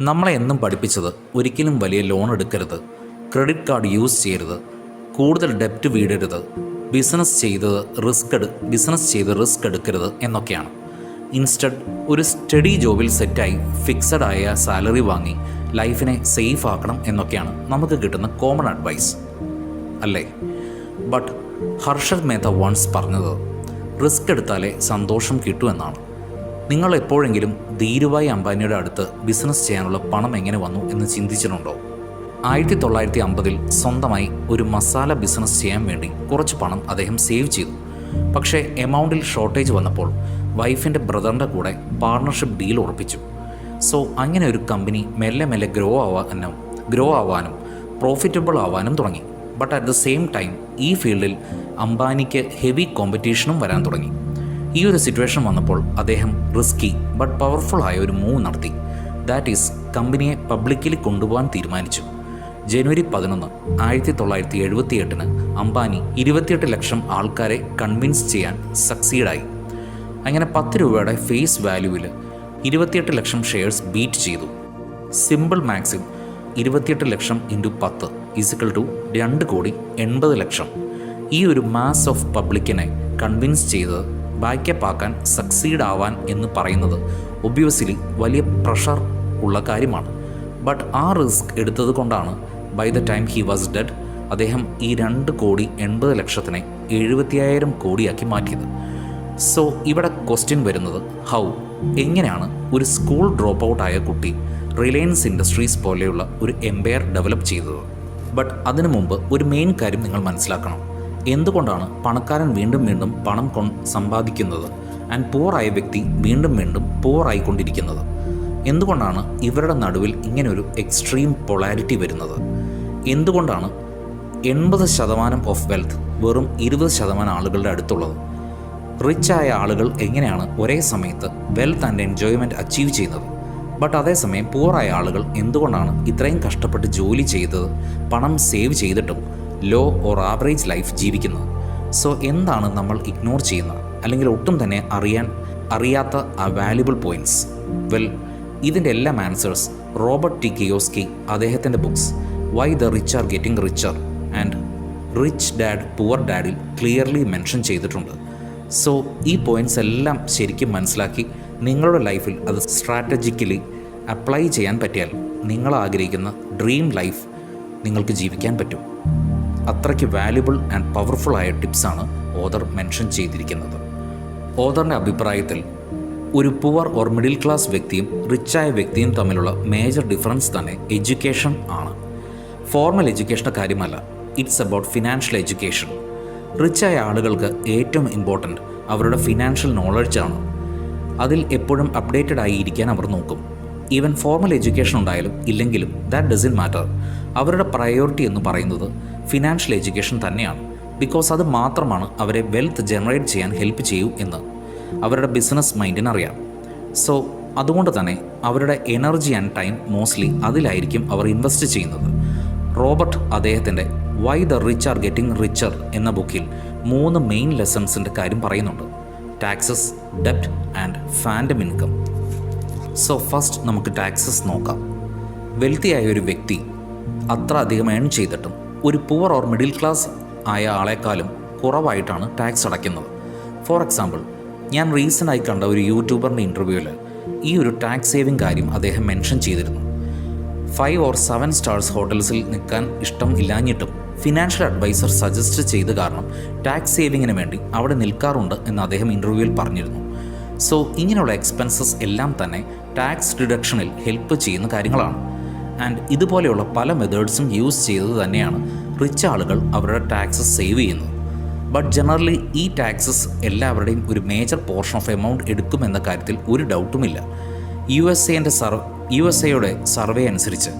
നമ്മളെ എന്നും പഠിപ്പിച്ചത് ഒരിക്കലും വലിയ ലോൺ എടുക്കരുത്. ക്രെഡിറ്റ് കാർഡ് യൂസ് ചെയ്യരുത്. കൂടുതൽ ഡെപ്റ്റ് വീടരുത്. ബിസിനസ് ചെയ്തത് റിസ്ക് എടു ബിസിനസ് ചെയ്ത് റിസ്ക് എടുക്കരുത് എന്നൊക്കെയാണ്. ഇൻസ്റ്റഡ് ഒരു സ്റ്റഡി ജോബിൽ സെറ്റായി ഫിക്സഡ് ആയ സാലറി വാങ്ങി ലൈഫിനെ സേഫ് ആക്കണം എന്നൊക്കെയാണ് നമുക്ക് കിട്ടുന്ന കോമൺ അഡ്വൈസ് അല്ലേ? ബട്ട് ഹർഷദ് മേത്ത വൺസ് പറഞ്ഞത് റിസ്ക് എടുത്താലേ സന്തോഷം കിട്ടൂ എന്നാണ്. നിങ്ങൾ എപ്പോഴെങ്കിലും ധീരുഭായ് അംബാനിയുടെ അടുത്ത് ബിസിനസ് ചെയ്യാനുള്ള പണം എങ്ങനെ വന്നു എന്ന് ചിന്തിച്ചിട്ടുണ്ടോ? ആയിരത്തി തൊള്ളായിരത്തി അമ്പതിൽ സ്വന്തമായി ഒരു മസാല ബിസിനസ് ചെയ്യാൻ വേണ്ടി കുറച്ച് പണം അദ്ദേഹം സേവ് ചെയ്തു. പക്ഷേ എമൗണ്ടിൽ ഷോർട്ടേജ് വന്നപ്പോൾ വൈഫിന്റെ ബ്രദറിന്റെ കൂടെ പാർട്ണർഷിപ്പ് ഡീൽ ഉറപ്പിച്ചു. സോ അങ്ങനെ ഒരു കമ്പനി മെല്ലെ മെല്ലെ ഗ്രോ ആവാനും ഗ്രോ ആവാനും പ്രോഫിറ്റബിൾ ആവാനും തുടങ്ങി. But at the same time ഈ ഫീൽഡിൽ അംബാനിക്ക് ഹെവി കോമ്പറ്റീഷനും വരാൻ തുടങ്ങി. ഈ ഒരു സിറ്റുവേഷൻ വന്നപ്പോൾ അദ്ദേഹം റിസ്കി ബട്ട് പവർഫുൾ ആയ ഒരു മൂവ് നടത്തി. ദാറ്റ് ഈസ് കമ്പനിയെ പബ്ലിക്കലി കൊണ്ടുപോകാൻ തീരുമാനിച്ചു. ജനുവരി പതിനൊന്ന് ആയിരത്തി തൊള്ളായിരത്തി എഴുപത്തി എട്ടിന് അംബാനി ഇരുപത്തിയെട്ട് ലക്ഷം ആൾക്കാരെ കൺവിൻസ് ചെയ്യാൻ സക്സീഡായി അങ്ങനെ പത്ത് രൂപയുടെ ഫേസ് വാല്യൂവിൽ ഇരുപത്തിയെട്ട് ലക്ഷം ഷെയർസ് ബീറ്റ് ചെയ്തു. സിമ്പിൾ മാക്സിം ഇരുപത്തിയെട്ട് ലക്ഷം ഇന്റു പത്ത് ഈസിക്കൽ ടു രണ്ട് കോടി എൺപത് ലക്ഷം. ഈ ഒരു മാസ് ഓഫ് പബ്ലിക്കിനെ കൺവിൻസ് ചെയ്ത് ബാക്കപ്പ് ആക്കാൻ സക്സീഡ് ആവാൻ എന്ന് പറയുന്നത് ഒബ്വിയസ്ലി വലിയ പ്രഷർ ഉള്ള കാര്യമാണ്. ബട്ട് ആ റിസ്ക് എടുത്തത് കൊണ്ടാണ് by the time he was dead അദ്ദേഹം ഈ രണ്ട് കോടി എൺപത് ലക്ഷത്തിനെ എഴുപത്തിയായിരം കോടിയാക്കി മാറ്റിയത്. സോ ഇവിടെ ക്വസ്റ്റ്യൻ വരുന്നത് ഹൗ എങ്ങനെയാണ് ഒരു സ്കൂൾ ഡ്രോപ്പ് ഔട്ട് ആയ കുട്ടി റിലയൻസ് ഇൻഡസ്ട്രീസ് പോലെയുള്ള ഒരു എംപയർ ഡെവലപ്പ് ചെയ്തത്? ബട്ട് അതിനു മുമ്പ് ഒരു മെയിൻ കാര്യം നിങ്ങൾ മനസ്സിലാക്കണം. എന്തുകൊണ്ടാണ് പണക്കാരൻ വീണ്ടും വീണ്ടും പണം സമ്പാദിക്കുന്നത്? ആൻഡ് പൂറായ ആയ വ്യക്തി വീണ്ടും വീണ്ടും പൂറായിക്കൊണ്ടിരിക്കുന്നത്. എന്തുകൊണ്ടാണ് ഇവരുടെ നടുവിൽ ഇങ്ങനൊരു എക്സ്ട്രീം പൊളാരിറ്റി വരുന്നത്? എന്തുകൊണ്ടാണ് എൺപത് ശതമാനം ഓഫ് വെൽത്ത് വെറും ഇരുപത് ശതമാനം ആളുകളുടെ അടുത്തുള്ളത്? റിച്ചായ ആളുകൾ എങ്ങനെയാണ് ഒരേ സമയത്ത് വെൽത്ത് ആൻഡ് എൻജോയ്മെന്റ് അച്ചീവ് ചെയ്യുന്നത്? ബട്ട് അതേസമയം പൂറായ ആളുകൾ എന്തുകൊണ്ടാണ് ഇത്രയും കഷ്ടപ്പെട്ട് ജോലി ചെയ്തത് പണം സേവ് ചെയ്തിട്ടും ലോ ഓർ ആവറേജ് ലൈഫ് ജീവിക്കുന്നത് സോ എന്താണ് നമ്മൾ ഇഗ്നോർ ചെയ്യുന്നത് അല്ലെങ്കിൽ ഒട്ടും തന്നെ അറിയാൻ അറിയാത്ത ആ വാല്യുബിൾ പോയിന്റ്സ് വെൽ ഇതിന്റെ എല്ലാം ആൻസേഴ്സ് റോബർട്ട് ടി കിയോസ്കി അദ്ദേഹത്തിന്റെ books why the rich are getting richer and rich dad poor ഡാഡിൽ clearly mention ചെയ്തിട്ടുണ്ട്. സോ ഈ പോയിന്റ്സ് എല്ലാം ശരിക്കും മനസ്സിലാക്കി നിങ്ങളുടെ ലൈഫിൽ അത് സ്ട്രാറ്റജിക്കലി അപ്ലൈ ചെയ്യാൻ പറ്റിയാൽ നിങ്ങൾ ആഗ്രഹിക്കുന്ന ഡ്രീം ലൈഫ് നിങ്ങൾക്ക് ജീവിക്കാൻ പറ്റും. അത്രയ്ക്ക് വാല്യുബിൾ ആൻഡ് പവർഫുൾ ആയ ടിപ്സാണ് ഓദർ മെൻഷൻ ചെയ്തിരിക്കുന്നത്. ഓദറിന്റെ അഭിപ്രായത്തിൽ ഒരു പുവർ ഓർ മിഡിൽ ക്ലാസ് വ്യക്തിയും റിച്ചായ വ്യക്തിയും തമ്മിലുള്ള മേജർ ഡിഫറൻസ് തന്നെ എഡ്യൂക്കേഷൻ ആണ്. ഫോർമൽ എഡ്യൂക്കേഷന്റെ കാര്യമല്ല ഇറ്റ്സ് അബൌട്ട് ഫിനാൻഷ്യൽ എഡ്യൂക്കേഷൻ റിച്ചായ ആളുകൾക്ക് ഏറ്റവും ഇമ്പോർട്ടന്റ് അവരുടെ ഫിനാൻഷ്യൽ നോളജാണ് അതിൽ എപ്പോഴും അപ്ഡേറ്റഡ് ആയിരിക്കാൻ അവർ നോക്കും. ഈവൻ ഫോർമൽ എഡ്യൂക്കേഷൻ ഉണ്ടായാലും ഇല്ലെങ്കിലും ദാറ്റ് ഡസൻ മാറ്റർ അവരുടെ പ്രയോറിറ്റി എന്ന് പറയുന്നത് ഫിനാൻഷ്യൽ എഡ്യൂക്കേഷൻ തന്നെയാണ്. ബിക്കോസ് അത് മാത്രമാണ് അവരെ വെൽത്ത് ജനറേറ്റ് ചെയ്യാൻ ഹെൽപ്പ് ചെയ്യൂ എന്ന്. അവരുടെ ബിസിനസ് മൈൻഡിന് അറിയാം. സോ അതുകൊണ്ട് തന്നെ അവരുടെ എനർജി ആൻഡ് ടൈം മോസ്റ്റ്ലി അതിലായിരിക്കും അവർ ഇൻവെസ്റ്റ് ചെയ്യുന്നത്. റോബർട്ട് അദ്ദേഹത്തിന്റെ why the rich are getting richer എന്ന ബുക്കിൽ മൂന്ന് മെയിൻ ലെസൺസിന്റെ കാര്യം പറയുന്നുണ്ട്. Taxes ഡെപ്റ്റ് and phantom income so first നമുക്ക് ടാക്സസ് നോക്കാം. വെൽത്തിയായ ഒരു വ്യക്തി അത്ര അധികം ഏൺ ചെയ്തിട്ടും ഒരു പുവർ ഓർ മിഡിൽ ക്ലാസ് ആയ ആളെക്കാളും കുറവായിട്ടാണ് ടാക്സ് അടയ്ക്കുന്നത്. ഫോർ എക്സാമ്പിൾ ഞാൻ റീസെന്റായി കണ്ട ഒരു യൂട്യൂബറിന്റെ ഇന്റർവ്യൂവിൽ ഈ ഒരു ടാക്സ് സേവിങ് കാര്യം അദ്ദേഹം മെൻഷൻ ചെയ്തിരുന്നു. ഫൈവ് ഓർ സെവൻ സ്റ്റാർസ് ഹോട്ടൽസിൽ നിൽക്കാൻ ഇഷ്ടം ഇല്ലാഞ്ഞിട്ടും ഫിനാൻഷ്യൽ അഡ്വൈസർ സജസ്റ്റ് ചെയ്ത് കാരണം ടാക്സ് സേവിങ്ങിന് വേണ്ടി അവിടെ നിൽക്കാറുണ്ട് എന്ന് അദ്ദേഹം ഇന്റർവ്യൂവിൽ പറഞ്ഞിരുന്നു. സോ ഇങ്ങനെയുള്ള എക്സ്പെൻസസ് എല്ലാം തന്നെ ടാക്സ് ഡിഡക്ഷനിൽ ഹെൽപ്പ് ചെയ്യുന്ന കാര്യങ്ങളാണ്. ആൻഡ് ഇതുപോലെയുള്ള പല മെത്തേഡ്സും യൂസ് ചെയ്തത് തന്നെയാണ് റിച്ച് ആളുകൾ അവരുടെ ടാക്സസ് സേവ് ചെയ്യുന്നത്. ബട്ട് ജനറലി ഈ ടാക്സസ് എല്ലാവരുടെയും ഒരു മേജർ പോർഷൻ ഓഫ് എമൗണ്ട് എടുക്കുമെന്ന കാര്യത്തിൽ ഒരു ഡൗട്ടുമില്ല യു എസ് എന്റെ സർവ് യു എസ് എയുടെ സർവേ അനുസരിച്ച്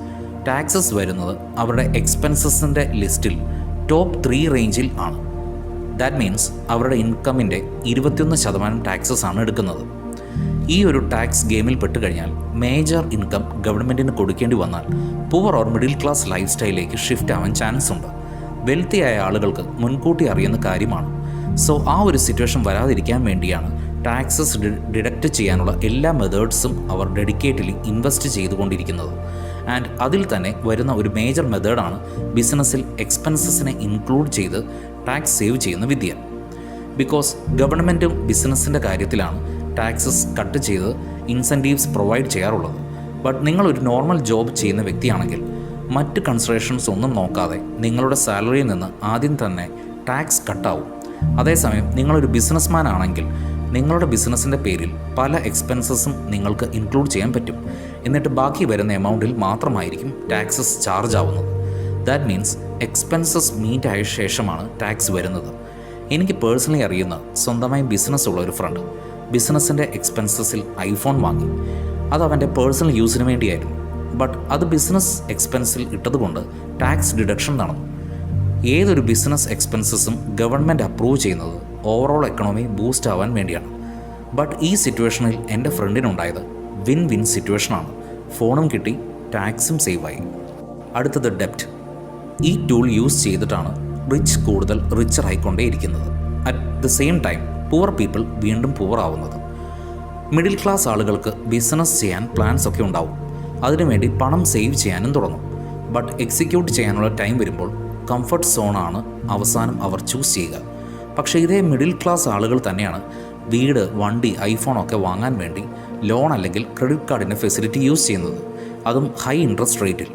ടാക്സസ് വരുന്നത് അവരുടെ എക്സ്പെൻസസിന്റെ ലിസ്റ്റിൽ ടോപ്പ് ത്രീ റേഞ്ചിൽ ആണ്. ദാറ്റ് മീൻസ് അവരുടെ ഇൻകമിന്റെ ഇരുപത്തിയൊന്ന് ശതമാനം ടാക്സസ് ആണ് എടുക്കുന്നത്. ഈ ഒരു ടാക്സ് ഗെയിമിൽ പെട്ട് കഴിഞ്ഞാൽ മേജർ ഇൻകം ഗവൺമെന്റിന് കൊടുക്കേണ്ടി വന്നാൽ poor or middle class life സ്റ്റൈലിലേക്ക് shift ആവാൻ ചാൻസ് ഉണ്ട്. വെൽത്തിയായ ആളുകൾക്ക് മുൻകൂട്ടി അറിയുന്ന കാര്യമാണ്. സോ ആ ഒരു സിറ്റുവേഷൻ വരാതിരിക്കാൻ വേണ്ടിയാണ് ടാക്സസ് ഡിഡക്റ്റ് ചെയ്യാനുള്ള എല്ലാ മെത്തേഡ്സും അവർ ഡെഡിക്കേറ്റലി ഇൻവെസ്റ്റ് ചെയ്തുകൊണ്ടിരിക്കുന്നത്. ആൻഡ് അതിൽ തന്നെ വരുന്ന ഒരു മേജർ മെത്തേഡാണ് ബിസിനസ്സിൽ എക്സ്പെൻസസിനെ ഇൻക്ലൂഡ് ചെയ്ത് ടാക്സ് സേവ് ചെയ്യുന്ന വിദ്യ. ബിക്കോസ് ഗവൺമെന്റും ബിസിനസ്സിന്റെ കാര്യത്തിലാണ് ടാക്സസ് കട്ട് ചെയ്ത് ഇൻസെന്റീവ്സ് പ്രൊവൈഡ് ചെയ്യാറുള്ളത്. ബട്ട് നിങ്ങൾ ഒരു നോർമൽ ജോബ് ചെയ്യുന്ന വ്യക്തിയാണെങ്കിൽ മറ്റ് കൺസിഡറേഷൻസ് ഒന്നും നോക്കാതെ നിങ്ങളുടെ സാലറിയിൽ നിന്ന് ആദ്യം തന്നെ ടാക്സ് കട്ടാവും അതേസമയം നിങ്ങളൊരു ബിസിനസ്മാൻ ആണെങ്കിൽ നിങ്ങളുടെ ബിസിനസ്സിന്റെ പേരിൽ പല എക്സ്പെൻസസും നിങ്ങൾക്ക് ഇൻക്ലൂഡ് ചെയ്യാൻ പറ്റും. എന്നിട്ട് ബാക്കി വരുന്ന എമൗണ്ടിൽ മാത്രമായിരിക്കും ടാക്സസ് ചാർജ് ആവുന്നത്. ദാറ്റ് മീൻസ് എക്സ്പെൻസസ് മീറ്റ് ആയ ശേഷമാണ് ടാക്സ് വരുന്നത്. എനിക്ക് പേഴ്സണലി അറിയുന്ന സ്വന്തമായി ബിസിനസ് ഉള്ള ഒരു ഫ്രണ്ട് ബിസിനസ്സിന്റെ എക്സ്പെൻസസിൽ ഐഫോൺ വാങ്ങി. അത് അവന്റെ പേഴ്സണൽ യൂസിന് വേണ്ടിയായിരുന്നു. ബട്ട് അത് ബിസിനസ് എക്സ്പെൻസിൽ ഇട്ടതുകൊണ്ട് ടാക്സ് ഡിഡക്ഷൻ നടന്നു. ഏതൊരു ബിസിനസ് എക്സ്പെൻസസും ഗവൺമെന്റ് അപ്രൂവ് ചെയ്യുന്നത് ഓവറോൾ എക്കണോമി ബൂസ്റ്റ് ആവാൻ വേണ്ടിയാണ്. ബട്ട് ഈ സിറ്റുവേഷനിൽ എന്റെ ഫ്രണ്ടിനുണ്ടായത് വിൻ വിൻ സിറ്റുവേഷനാണ്. ഫോണും കിട്ടി ടാക്സും സേവായി. അടുത്തത് ഡെപ്റ്റ്. ഈ ടൂൾ യൂസ് ചെയ്തിട്ടാണ് റിച്ച് കൂടുതൽ richer ആയിക്കൊണ്ടേയിരിക്കുന്നത് at the same time poor people വീണ്ടും പൂവർ ആവുന്നത്. മിഡിൽ ക്ലാസ് ആളുകൾക്ക് ബിസിനസ് ചെയ്യാൻ പ്ലാൻസ് ഒക്കെ ഉണ്ടാവും. അതിനുവേണ്ടി പണം സേവ് ചെയ്യാനും തുടങ്ങും. ബട്ട് എക്സിക്യൂട്ട് ചെയ്യാനുള്ള ടൈം വരുമ്പോൾ കംഫർട്ട് സോണാണ് അവസാനം അവർ ചൂസ് ചെയ്യുക. പക്ഷേ ഇതേ മിഡിൽ ക്ലാസ് ആളുകൾ തന്നെയാണ് വീട് വണ്ടി ഐഫോൺ ഒക്കെ വാങ്ങാൻ വേണ്ടി ലോൺ അല്ലെങ്കിൽ ക്രെഡിറ്റ് കാർഡിന്റെ ഫെസിലിറ്റി യൂസ് ചെയ്യുന്നത്. അതും ഹൈ ഇൻട്രസ്റ്റ് റേറ്റിൽ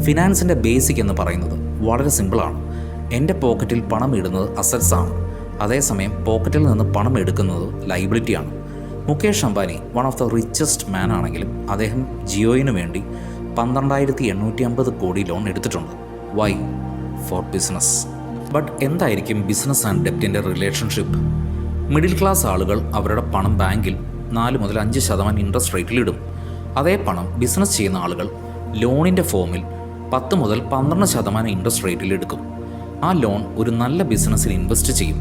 ഫിനാൻസിന്റെ ബേസിക് എന്ന് പറയുന്നത് വളരെ സിമ്പിളാണ് എന്റെ പോക്കറ്റിൽ പണം ഇടുന്നത് അസറ്റ്സാണ് അതേസമയം പോക്കറ്റിൽ നിന്ന് പണം എടുക്കുന്നത് ലൈബിലിറ്റിയാണ് Mukesh Ambani one of the richest man ആണെങ്കിലും അദ്ദേഹം ജിയോയിന് വേണ്ടി പന്ത്രണ്ടായിരത്തി എണ്ണൂറ്റി അമ്പത് കോടി ലോൺ എടുത്തിട്ടുണ്ട്. വൈ ഫോർ ബിസിനസ് ബട്ട് എന്തായിരിക്കും ബിസിനസ് ആൻഡ് ഡെപ്റ്റിന്റെ റിലേഷൻഷിപ്പ് മിഡിൽ ക്ലാസ് ആളുകൾ അവരുടെ പണം ബാങ്കിൽ നാല് മുതൽ അഞ്ച് ശതമാനം ഇൻട്രസ്റ്റ് റേറ്റിലിടും അതേ പണം ബിസിനസ് ചെയ്യുന്ന ആളുകൾ ലോണിന്റെ ഫോമിൽ പത്ത് മുതൽ പന്ത്രണ്ട് ശതമാനം ഇൻട്രസ്റ്റ് റേറ്റിൽ എടുക്കും. ആ ലോൺ ഒരു നല്ല ബിസിനസ്സിൽ ഇൻവെസ്റ്റ് ചെയ്യും.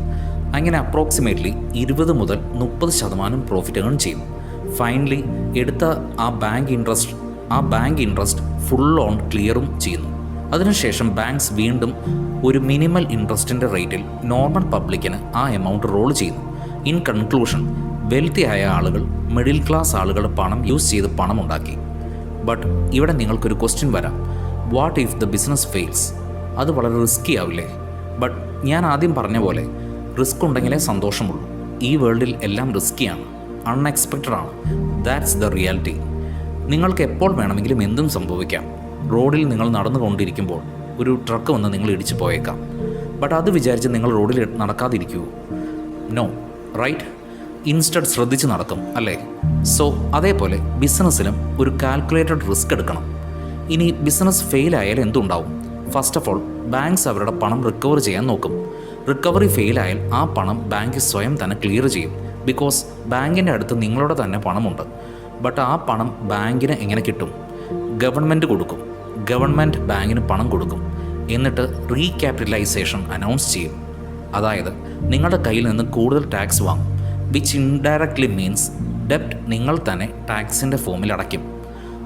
അങ്ങനെ അപ്രോക്സിമേറ്റ്ലി ഇരുപത് മുതൽ മുപ്പത് ശതമാനം പ്രോഫിറ്റ് ഏൺ ചെയ്യും. ഫൈനലി എടുത്ത ആ ബാങ്ക് ഇൻട്രസ്റ്റ് ആ ബാങ്ക് ഇൻട്രസ്റ്റ് ഫുൾ ഓൺ ക്ലിയറും ചെയ്യുന്നു. അതിനുശേഷം ബാങ്ക്സ് വീണ്ടും ഒരു മിനിമൽ ഇൻട്രസ്റ്റിന്റെ റേറ്റിൽ നോർമൽ പബ്ലിക്കിന് ആ എമൗണ്ട് റോൾ ചെയ്യുന്നു. ഇൻ കൺക്ലൂഷൻ വെൽത്തി ആയ ആളുകൾ മിഡിൽ ക്ലാസ് ആളുകളുടെ പണം യൂസ് ചെയ്ത് പണം ഉണ്ടാക്കി. ബട്ട് ഇവിടെ നിങ്ങൾക്കൊരു ക്വസ്റ്റ്യൻ വരാം. What if the business fails അത് വളരെ റിസ്കി ആവില്ലേ? ബട്ട് ഞാൻ ആദ്യം പറഞ്ഞ പോലെ റിസ്ക് ഉണ്ടെങ്കിലേ സന്തോഷമുള്ളൂ. ഈ വേൾഡിൽ എല്ലാം റിസ്ക്കിയാണ് അൺഎക്സ്പെക്റ്റഡ് ആണ്. ദാറ്റ്സ് ദ റിയാലിറ്റി നിങ്ങൾക്ക് എപ്പോൾ വേണമെങ്കിലും എന്തും സംഭവിക്കാം. റോഡിൽ നിങ്ങൾ നടന്നുകൊണ്ടിരിക്കുമ്പോൾ ഒരു ട്രക്ക് വന്ന് നിങ്ങൾ ഇടിച്ചു പോയേക്കാം. ബട്ട് അത് വിചാരിച്ച് നിങ്ങൾ റോഡിൽ നടക്കാതിരിക്കൂ. നോ റൈറ്റ് ഇൻസ്റ്റഡ് ശ്രദ്ധിച്ച് നടക്കും അല്ലേ? സോ അതേപോലെ ബിസിനസ്സിലും ഒരു കാൽക്കുലേറ്റഡ് റിസ്ക് എടുക്കണം. ഇനി ബിസിനസ് ഫെയിൽ ആയാൽ എന്തുണ്ടാവും? ഫസ്റ്റ് ഓഫ് ഓൾ ബാങ്ക്സ് അവരുടെ പണം റിക്കവർ ചെയ്യാൻ നോക്കും. റിക്കവറി ഫെയിലായാൽ ആ പണം ബാങ്ക് സ്വയം തന്നെ ക്ലിയർ ചെയ്യും. ബിക്കോസ് ബാങ്കിന്റെ അടുത്ത് നിങ്ങളുടെ തന്നെ പണമുണ്ട്. ബട്ട് ആ പണം ബാങ്കിന് എങ്ങനെ കിട്ടും? ഗവൺമെന്റ് കൊടുക്കും. ഗവൺമെന്റ് ബാങ്കിന് പണം കൊടുക്കും. എന്നിട്ട് റീക്യാപിറ്റലൈസേഷൻ അനൗൺസ് ചെയ്യും. അതായത് നിങ്ങളുടെ കയ്യിൽ നിന്ന് കൂടുതൽ ടാക്സ് വാങ്ങും. വിച്ച് ഇൻഡയറക്ട്ലി മീൻസ് ഡെപ്റ്റ് നിങ്ങൾ തന്നെ ടാക്സിന്റെ ഫോമിൽ അടയ്ക്കും.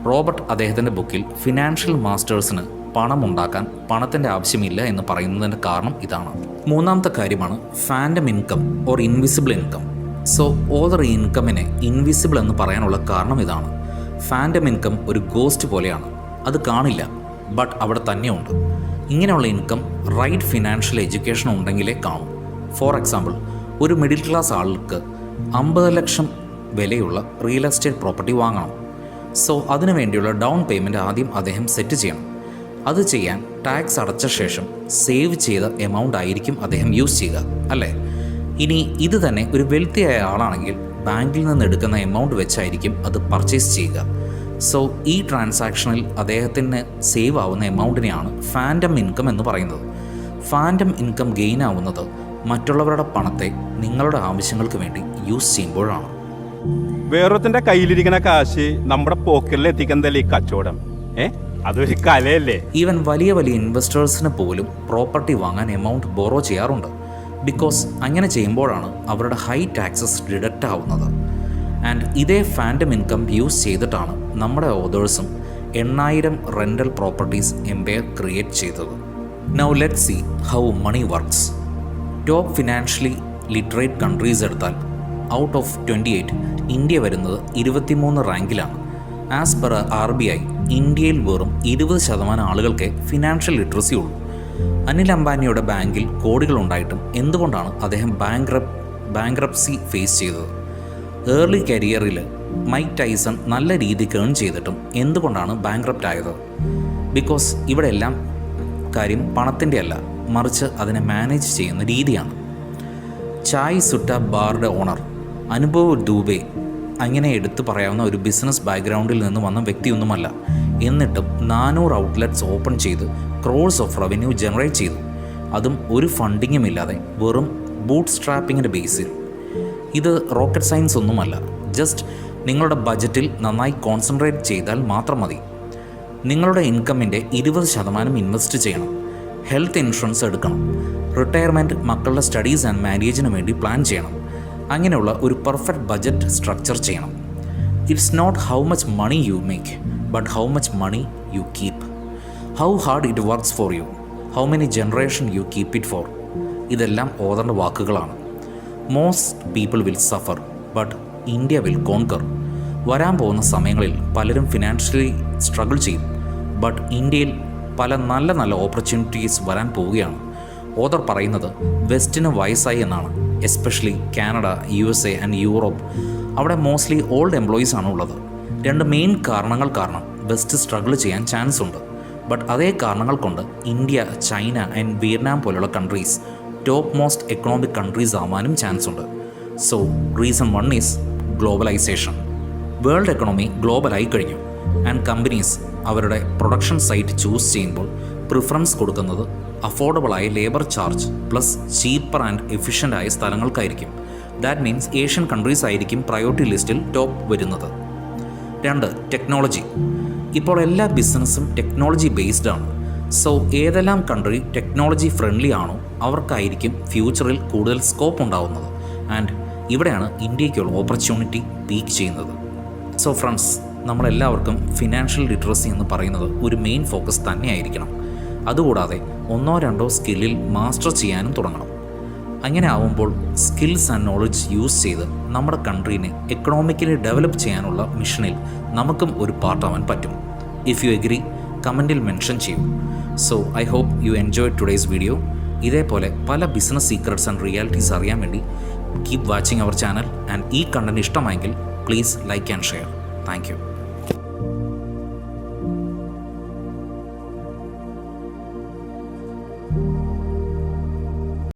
റോബർട്ട് അദ്ദേഹത്തിന്റെ ബുക്കിൽ ഫിനാൻഷ്യൽ മാസ്റ്റേഴ്സിന് പണം ഉണ്ടാക്കാൻ പണത്തിന്റെ ആവശ്യമില്ല എന്ന് പറയുന്നതിന്റെ കാരണം ഇതാണ്. മൂന്നാമത്തെ കാര്യമാണ് phantom income or invisible income so author ഇൻകമിനെ invisible എന്ന് പറയാനുള്ള കാരണം ഇതാണ്. ഫാൻഡം ഇൻകം ഒരു ഗോസ്റ്റ് പോലെയാണ്. അത് കാണില്ല ബട്ട് അവിടെ തന്നെയുണ്ട്. ഇങ്ങനെയുള്ള ഇൻകം റൈറ്റ് ഫിനാൻഷ്യൽ എഡ്യൂക്കേഷൻ ഉണ്ടെങ്കിലേ കാണും. ഫോർ എക്സാമ്പിൾ ഒരു മിഡിൽ ക്ലാസ് ആൾക്ക് അമ്പത് ലക്ഷം വിലയുള്ള റിയൽ എസ്റ്റേറ്റ് പ്രോപ്പർട്ടി വാങ്ങണം. സോ അതിനു വേണ്ടിയുള്ള ഡൗൺ പേയ്മെന്റ് ആദ്യം അദ്ദേഹം സെറ്റ് ചെയ്യണം. അത് ചെയ്യാൻ ടാക്സ് അടച്ച ശേഷം സേവ് ചെയ്ത എമൗണ്ട് ആയിരിക്കും അദ്ദേഹം യൂസ് ചെയ്യുക അല്ലേ? ഇനി ഇത് തന്നെ ഒരു ആയ ആളാണെങ്കിൽ ബാങ്കിൽ നിന്ന് എടുക്കുന്ന എമൗണ്ട് വെച്ചായിരിക്കും അത് പർച്ചേസ് ചെയ്യുക. സോ ഈ ട്രാൻസാക്ഷനിൽ അദ്ദേഹത്തിന് സേവ് ആവുന്ന എമൗണ്ടിനെയാണ് ഫാൻഡം ഇൻകം എന്ന് പറയുന്നത്. ഫാൻഡം ഇൻകം ഗെയിൻ ആവുന്നത് മറ്റുള്ളവരുടെ പണത്തെ നിങ്ങളുടെ ആവശ്യങ്ങൾക്ക് വേണ്ടി യൂസ് ചെയ്യുമ്പോഴാണ്. വേറൊരുത്തിന്റെ കയ്യിലിരിക്കുന്ന കാശ് നമ്മുടെ പോക്കറ്റിൽ എത്തിക്കുന്നതല്ലേ ഈ കച്ചവടം? ഏ? അതൊരു കലയല്ലേ? ഈവൻ വലിയ വലിയ ഇൻവെസ്റ്റേഴ്സിന് പോലും പ്രോപ്പർട്ടി വാങ്ങാൻ എമൗണ്ട് ബോറോ ചെയ്യാറുണ്ട്. ബിക്കോസ് അങ്ങനെ ചെയ്യുമ്പോഴാണ് അവരുടെ ഹൈ ടാക്സസ് ഡിഡക്റ്റ് ആവുന്നത്. ആൻഡ് ഇതേ ഫാൻഡം ഇൻകം യൂസ് ചെയ്തിട്ടാണ് നമ്മുടെ ഓതേഴ്സും എണ്ണായിരം റെന്റൽ പ്രോപ്പർട്ടീസ് എംപയർ ക്രിയേറ്റ് ചെയ്തത്. Now let see how money works top financially literate countries എടുത്താൽ out of twenty eight India വരുന്നത് ഇരുപത്തിമൂന്ന് റാങ്കിലാണ് as per R B I ഇന്ത്യയിൽ വെറും ഇരുപത് ശതമാനം ആളുകൾക്കേ ഫിനാൻഷ്യൽ ലിറ്ററസി ഉള്ളൂ. അനിൽ അംബാനിയുടെ ബാങ്കിൽ കോടികൾ ഉണ്ടായിട്ടും എന്തുകൊണ്ടാണ് അദ്ദേഹം ബാങ്ക്രപ് ബാങ്ക്രപ്സി ഫേസ് ചെയ്തത്? ഏർലി കരിയറിൽ മൈക്ക് ടൈസൺ നല്ല രീതിക്ക് ഏൺ ചെയ്തിട്ടും എന്തുകൊണ്ടാണ് ബാങ്ക്രപ്റ്റ് ആയത്? ബിക്കോസ് ഇവിടെ എല്ലാം കാര്യം പണത്തിന്റെ അല്ല മറിച്ച് അതിനെ മാനേജ് ചെയ്യുന്ന രീതിയാണ്. ചായ് സുട്ട ബാറുടെ ഓണർ അനുഭവ് ഡൂബെ അങ്ങനെ എടുത്തു പറയാവുന്ന ഒരു ബിസിനസ് ബാക്ക്ഗ്രൗണ്ടിൽ നിന്ന് വന്ന വ്യക്തിയൊന്നുമല്ല. എന്നിട്ടും നാനൂറ് ഔട്ട്ലെറ്റ്സ് ഓപ്പൺ ചെയ്ത് ക്രോഴ്സ് ഓഫ് റവന്യൂ ജനറേറ്റ് ചെയ്തു. അതും ഒരു ഫണ്ടിങ്ങും ഇല്ലാതെ വെറും ബൂട്ട് സ്ട്രാപ്പിങ്ങിന്റെ ബേസിൽ ഇത് റോക്കറ്റ് സയൻസ് ഒന്നുമല്ല. ജസ്റ്റ് നിങ്ങളുടെ ബജറ്റിൽ നന്നായി കോൺസെൻട്രേറ്റ് ചെയ്താൽ മാത്രം മതി. നിങ്ങളുടെ ഇൻകമ്മിന്റെ ഇരുപത് ശതമാനം ഇൻവെസ്റ്റ് ചെയ്യണം. ഹെൽത്ത് ഇൻഷുറൻസ് എടുക്കണം. റിട്ടയർമെന്റ് മക്കളുടെ സ്റ്റഡീസ് ആൻഡ് മാരേജിന് വേണ്ടി പ്ലാൻ ചെയ്യണം. അങ്ങനെയുള്ള ഒരു പെർഫെക്റ്റ് ബജറ്റ് സ്ട്രക്ചർ ചെയ്യണം. It's not how much money you make but how much money you keep how hard it works for you how many generation you keep it for ഇതെല്ലാം ഓതേണ്ട വാക്കുകളാണ്. Most people will suffer but India will conquer വരാൻ പോകുന്ന സമയങ്ങളിൽ പലരും financially struggle ചെയ്യും but ഇന്ത്യയിൽ പല നല്ല നല്ല ഓപ്പർച്യൂണിറ്റീസ് വരാൻ പോവുകയാണ്. ഓദർ പറയുന്നത് വെസ്റ്റിന് വയസ്സായി എന്നാണ് especially Canada U S A and Europe. അവിടെ മോസ്റ്റ്ലി ഓൾഡ് എംപ്ലോയീസ് ആണ് ഉള്ളത്. രണ്ട് മെയിൻ കാരണങ്ങൾ കാരണം വെസ്റ്റ് സ്ട്രഗിൾ ചെയ്യാൻ ചാൻസ് ഉണ്ട്. ബട്ട് അതേ കാരണങ്ങൾ കൊണ്ട് ഇന്ത്യ ചൈന ആൻഡ് വിയറ്റ്നാം പോലുള്ള countries top most economic countries ആവാനും ചാൻസ് ഉണ്ട്. So reason one is globalization world economy ഗ്ലോബലായി കഴിഞ്ഞു. ആൻഡ് കമ്പനീസ് അവരുടെ പ്രൊഡക്ഷൻ സൈറ്റ് ചൂസ് ചെയ്യുമ്പോൾ പ്രിഫറൻസ് കൊടുക്കുന്നത് affordable അഫോർഡബിളായ labour charge plus cheaper and efficient ആയ സ്ഥലങ്ങൾക്കായിരിക്കും. ദാറ്റ് മീൻസ് ഏഷ്യൻ കൺട്രീസ് ആയിരിക്കും priority ലിസ്റ്റിൽ top വരുന്നത്. രണ്ട് ടെക്നോളജി ഇപ്പോൾ എല്ലാ ബിസിനസ്സും ടെക്നോളജി ബേസ്ഡ് ആണ്. സോ ഏതെല്ലാം കൺട്രി ടെക്നോളജി ഫ്രണ്ട്ലി ആണോ അവർക്കായിരിക്കും ഫ്യൂച്ചറിൽ കൂടുതൽ സ്കോപ്പ് ഉണ്ടാവുന്നത്. ആൻഡ് ഇവിടെയാണ് ഇന്ത്യക്കുള്ള ഓപ്പർച്യൂണിറ്റി പീക്ക് ചെയ്യുന്നത്. സോ ഫ്രണ്ട്സ് നമ്മളെല്ലാവർക്കും ഫിനാൻഷ്യൽ ലിറ്ററസി എന്ന് പറയുന്നത് ഒരു മെയിൻ ഫോക്കസ് തന്നെയായിരിക്കണം. അതുകൂടാതെ ഒന്നോ രണ്ടോ സ്കില്ലിൽ മാസ്റ്റർ ചെയ്യാനും തുടങ്ങണം. അങ്ങനെ ആവുമ്പോൾ സ്കിൽസ് ആൻഡ് നോളജ് യൂസ് ചെയ്ത് നമ്മുടെ കൺട്രീനെ എക്കണോമിക്കലി ഡെവലപ്പ് ചെയ്യാനുള്ള മിഷനിൽ നമുക്കും ഒരു പാർട്ടാവാൻ പറ്റും. ഇഫ് യു എഗ്രി കമന്റിൽ മെൻഷൻ ചെയ്യൂ. So I hope you enjoy today's video ഇതേപോലെ പല ബിസിനസ് സീക്രട്സ് ആൻഡ് റിയാലിറ്റീസ് അറിയാൻ വേണ്ടി keep watching our channel and ഈ കണ്ടന്റ് ഇഷ്ടമായെങ്കിൽ please like and share thank